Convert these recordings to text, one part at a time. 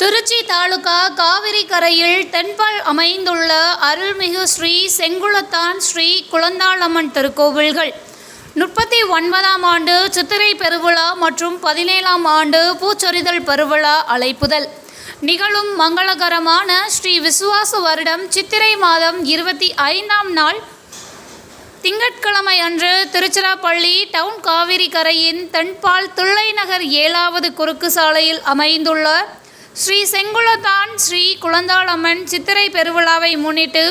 திருச்சி தாலுகா காவிரி கரையில் தென்பால் அமைந்துள்ள அருள்மிகு ஸ்ரீ செங்குளத்தான் ஸ்ரீ குழந்தாளம்மன் திருக்கோவில்கள். முப்பத்தி ஒன்பதாம் ஆண்டு சித்திரை பெருவிழா மற்றும் பதினேழாம் ஆண்டு பூச்சொரிதல் பெருவிழா அழைப்புதல். நிகழும் மங்களகரமான ஸ்ரீ விசுவாச வருடம் சித்திரை மாதம் இருபத்தி ஐந்தாம் நாள். திங்கட்கிழமை அன்று திருச்சிராப்பள்ளி டவுன் காவிரி கரையின் தென்பால் தில்லைநகர் ஏழாவது குறுக்கு சாலையில் அமைந்துள்ள ஸ்ரீ செங்குளத்தான் ஸ்ரீ குழந்தாளம்மன் சித்திரை பெருவிழாவை முன்னிட்டு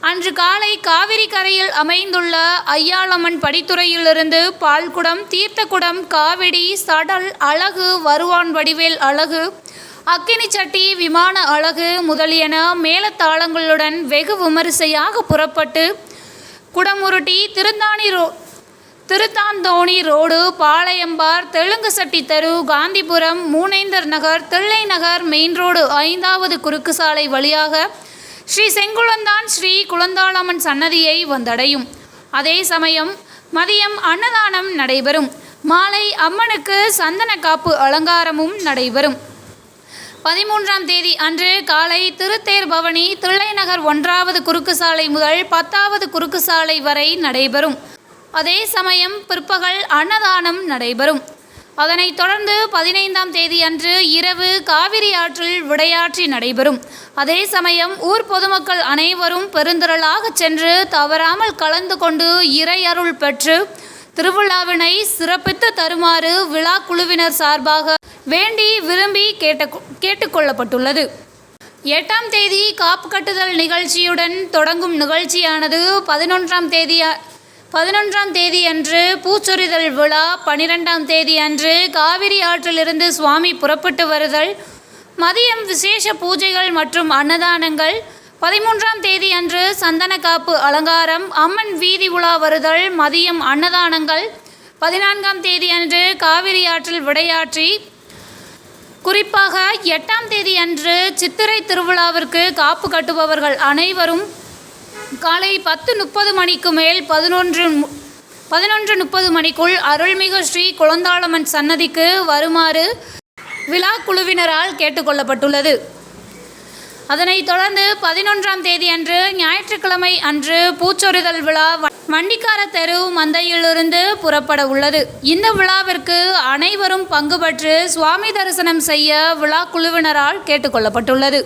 அன்று காலை காவிரி கரையில் அமைந்துள்ள ஐயாளம்மன் படித்துறையிலிருந்து பால்குடம் தீர்த்தக்குடம் காவிடி சடல் அழகு வருவான் வடிவேல் அழகு அக்கினி சட்டி விமான அழகு முதலியன மேலத்தாளங்களுடன் வெகு விமரிசையாக புறப்பட்டு குடமுருட்டி திருந்தாணி ரோ திருத்தாந்தோணி ரோடு பாளையம்பார் தெலுங்கு சட்டி தெரு காந்திபுரம் மூனேந்தர் நகர் தில்லை நகர் மெயின் ரோடு ஐந்தாவது குறுக்கு சாலை வழியாக ஸ்ரீ செங்குளந்தான் ஸ்ரீ குழந்தாளம்மன் சன்னதியை வந்தடையும். அதே சமயம் மதியம் அன்னதானம் நடைபெறும். மாலை அம்மனுக்கு சந்தன காப்பு அலங்காரமும் நடைபெறும். பதிமூன்றாம் தேதி அன்று காலை திருத்தேர் பவனி தில்லைநகர் ஒன்றாவது குறுக்கு சாலை முதல் பத்தாவது குறுக்கு சாலை வரை நடைபெறும். அதே சமயம் பிற்பகல் அன்னதானம் நடைபெறும். அதனைத் தொடர்ந்து பதினைந்தாம் தேதி அன்று இரவு காவிரி ஆற்றில் விடையாற்றி நடைபெறும். அதே சமயம் ஊர் பொதுமக்கள் அனைவரும் பெருந்திரளாக சென்று தவறாமல் கலந்து கொண்டு இறையருள் பெற்று திருவிழாவினை சிறப்பித்து தருமாறு விழா குழுவினர் சார்பாக வேண்டி விரும்பி கேட்ட கேட்டுக்கொள்ளப்பட்டுள்ளது. எட்டாம் தேதி காப்பு கட்டுதல் நிகழ்ச்சியுடன் தொடங்கும் நிகழ்ச்சியானது பதினொன்றாம் தேதி பதினொன்றாம் தேதி அன்று பூச்சொரிதல் விழா பனிரெண்டாம் தேதி அன்று காவிரி ஆற்றிலிருந்து சுவாமி புறப்பட்டு வருதல் மதியம் விசேஷ பூஜைகள் மற்றும் அன்னதானங்கள் பதிமூன்றாம் தேதி அன்று சந்தன காப்பு அலங்காரம் அம்மன் வீதி உலா வருதல் மதியம் அன்னதானங்கள் பதினான்காம் தேதி அன்று காவிரி ஆற்றில் விடையாற்றி குறிப்பாக எட்டாம் தேதி அன்று சித்திரை திருவிழாவிற்கு காப்பு கட்டுபவர்கள் அனைவரும் காலை பத்து முப்பது மணிக்கு மேல் பதினொன்று மு- பதினொன்று முப்பது மணிக்குள் அருள்மிகு ஸ்ரீ குழந்தாளம்மன் சன்னதிக்கு வருமாறு விழா குழுவினரால் கேட்டுக்கொள்ளப்பட்டுள்ளது. அதனைத் தொடர்ந்து பதினொன்றாம் தேதி அன்று ஞாயிற்றுக்கிழமை அன்று பூச்சொரிதல் விழா வண்டிக்கார தெரு மந்தையிலிருந்து புறப்பட உள்ளது. இந்த விழாவிற்கு அனைவரும் பங்கு பெற்று சுவாமி தரிசனம் செய்ய விழா குழுவினரால் கேட்டுக்கொள்ளப்பட்டுள்ளது.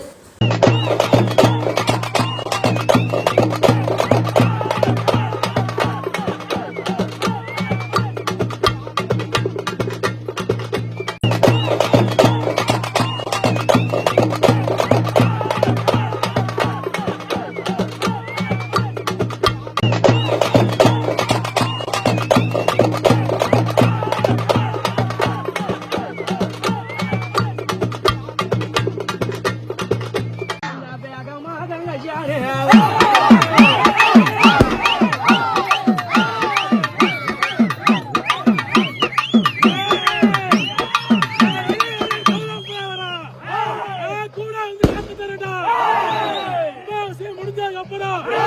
না